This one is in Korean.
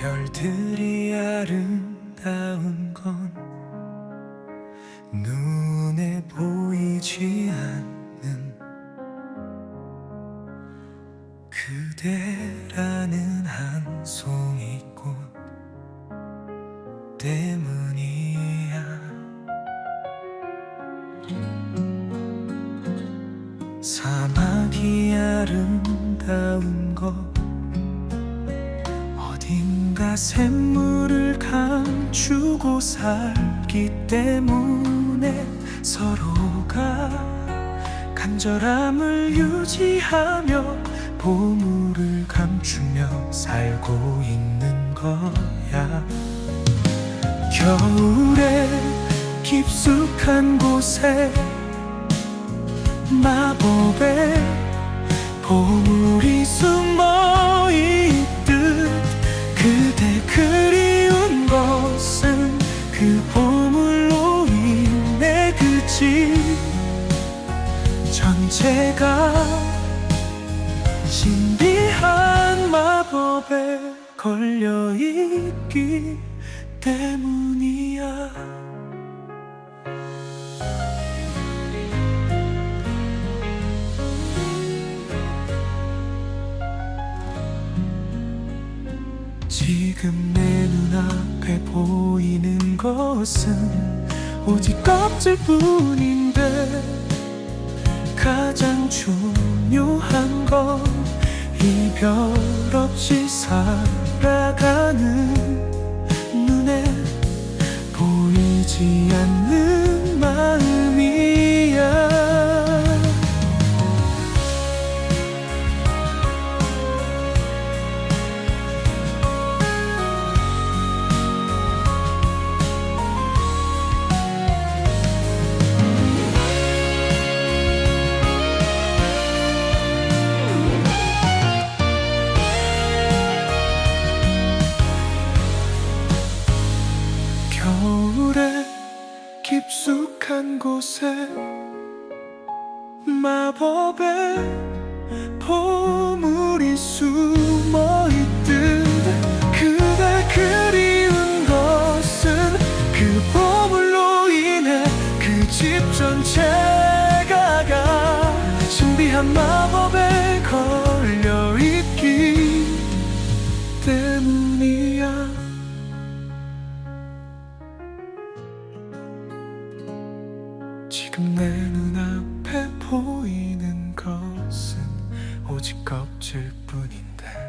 별들이 아름다운 건 눈에 보이지 않는 그대라는 한 송이 꽃 때문이야. 사막이 아름다운 것 샘물을 감추고 살기 때문에 서로가 간절함을 유지하며 보물을 감추며 살고 있는 거야. 겨울에 깊숙한 곳에 마법의 보물이 숨 전체가 신비한 마법에 걸려 있기 때문이야. 지금 내 눈앞에 보이는 것은 오직 껍질 뿐인데 가장 중요한 건 이별 없이 살아가는 겨울에 깊숙한 곳에 마법의 보물이 숨어 있듯 그대 그리운 것은 그 보물로 인해 그 집 전체가 가 신비한 마법에 걸려 있기 때문이야. 지금 내 눈앞에 보이는 것은 오직 껍질 뿐인데.